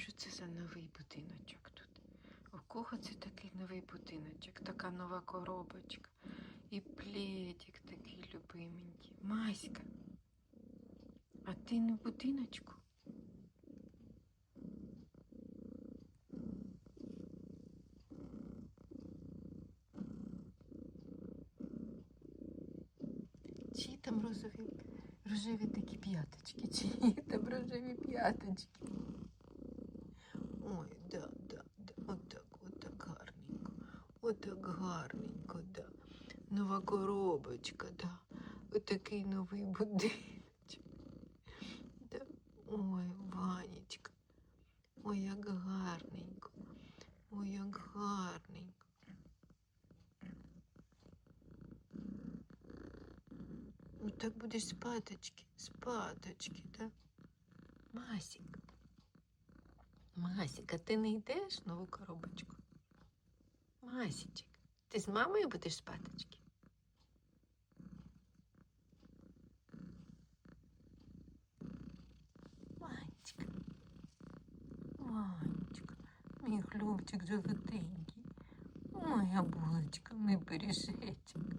Що це за новий будиночок тут? У кого це такий новий будиночок? Така нова коробочка. І пледик такий любименький. Маська. А ти не в будиночку? Чиї там розові, рожеві такі п'яточки? Чиї там рожеві п'яточки? Ой, да, да, да, отак, отак гарненько, отак гарненько, да. Нова коробочка, да. Отакий новий будиночок. Да. Ой, Ванечка, ой, як гарненько, ой, як гарненько. Ну так будеш спаточки, спаточки, да? Масік. Масік, а ти не йдеш нову коробочку? Масічик, ти з мамою будеш спаточки? Ванечка. Ванечка, мій хлопчик золотенький. Моя булочка, мій пиріжечок.